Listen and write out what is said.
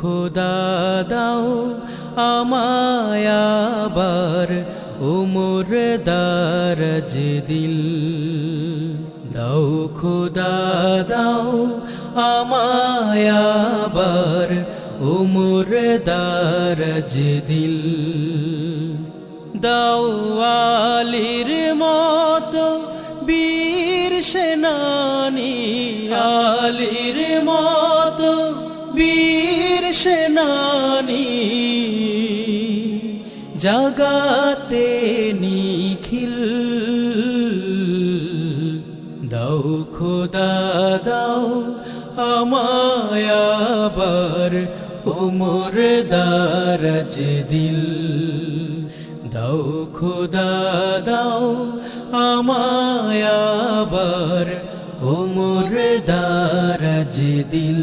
খোদা দাও আমায় আবার উমর দারজ দিল। দাও খোদা দাও আমায় আবার উমর দারজ দিল। দাওয়ালির মতো বীর সেনানি, আলির মতো বীর সেনানি জগাতে নিখিল। দাও খোদা, দাও আমায় আবার উমর দারজ দিল। দাও খোদা, দাও আমায় আবার উমর দারজ দিল।